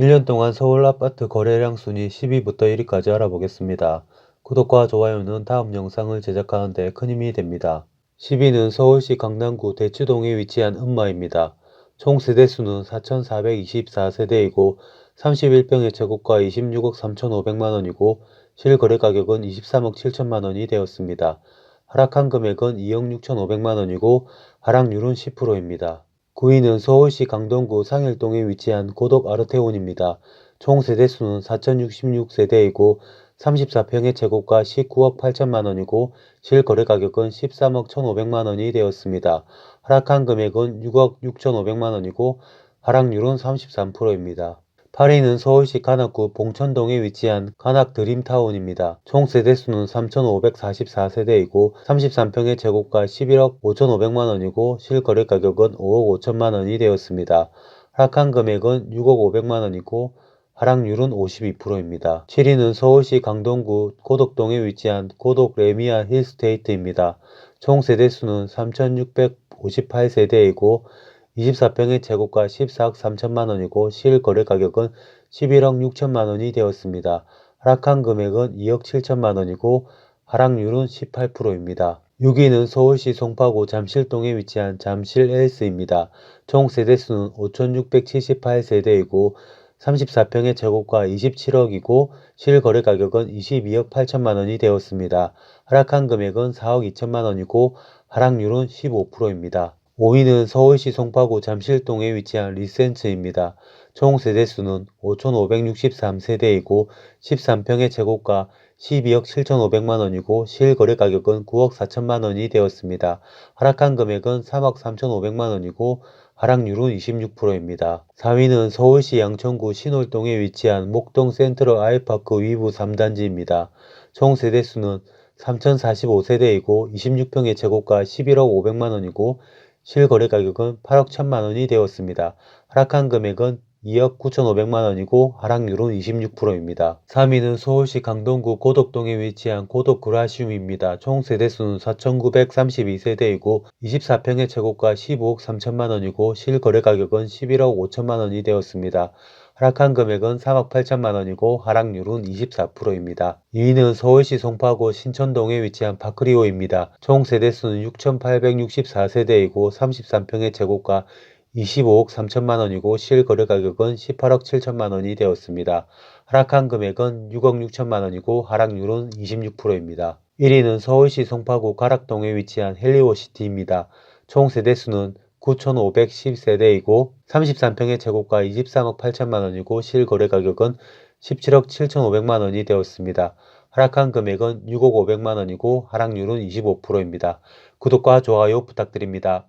1년 동안 서울 아파트 거래량 순위 10위부터 1위까지 알아보겠습니다. 구독과 좋아요는 다음 영상을 제작하는 데 큰 힘이 됩니다. 10위는 서울시 강남구 대치동에 위치한 음마입니다. 총 세대수는 4,424세대이고 31평의 제곱가 26억 3,500만원이고 실거래 가격은 23억 7천만원이 되었습니다. 하락한 금액은 2억 6,500만원이고 하락률은 10%입니다. 9위는 서울시 강동구 상일동에 위치한 고덕 아르테온입니다. 총 세대수는 4,066세대이고 34평의 제곱가 19억 8천만 원이고 실거래 가격은 13억 1,500만 원이 되었습니다. 하락한 금액은 6억 6,500만 원이고 하락률은 33%입니다. 8위는 서울시 관악구 봉천동에 위치한 관악 드림타운입니다. 총 세대수는 3,544세대이고 33평의 제곱가 11억 5,500만원이고 실거래 가격은 5억 5천만원이 되었습니다. 하락한 금액은 6억 500만원이고 하락률은 52%입니다. 7위는 서울시 강동구 고덕동에 위치한 고덕 레미아 힐스테이트입니다. 총 세대수는 3,658세대이고 24평의 제곱가 14억 3천만 원이고 실거래 가격은 11억 6천만 원이 되었습니다. 하락한 금액은 2억 7천만 원이고 하락률은 18%입니다. 6위는 서울시 송파구 잠실동에 위치한 잠실 엘스입니다. 총 세대수는 5,678세대이고 34평의 제곱가 27억이고 실거래 가격은 22억 8천만 원이 되었습니다. 하락한 금액은 4억 2천만 원이고 하락률은 15%입니다. 5위는 서울시 송파구 잠실동에 위치한 리센츠입니다. 총 세대수는 5,563세대이고 13평의 제곱가 12억 7,500만원이고 실거래 가격은 9억 4천만원이 되었습니다. 하락한 금액은 3억 3,500만원이고 하락률은 26%입니다. 4위는 서울시 양천구 신월동에 위치한 목동 센트럴 아이파크 위브 3단지입니다. 총 세대수는 3,045세대이고 26평의 제곱가 11억 500만원이고 실거래 가격은 8억 1천만 원이 되었습니다. 하락한 금액은 2억 9,500만 원이고 하락률은 26%입니다. 3위는 서울시 강동구 고덕동에 위치한 고덕 그라시움입니다. 총 세대수는 4,932세대이고 24평의 제곱가 15억 3천만 원이고 실거래 가격은 11억 5천만 원이 되었습니다. 하락한 금액은 3억 8천만 원이고 하락률은 24%입니다. 2위는 서울시 송파구 신천동에 위치한 파크리오입니다. 총 세대수는 6,864세대이고 33평의 제곱가 25억 3천만 원이고 실거래 가격은 18억 7천만 원이 되었습니다. 하락한 금액은 6억 6천만 원이고 하락률은 26%입니다. 1위는 서울시 송파구 가락동에 위치한 헬리오시티입니다. 총 세대수는 9,510세대이고 33평의 제곱가 23억 8천만 원이고 실거래 가격은 17억 7천5백만원이 되었습니다. 하락한 금액은 6억 5백만원이고 하락률은 25%입니다. 구독과 좋아요 부탁드립니다.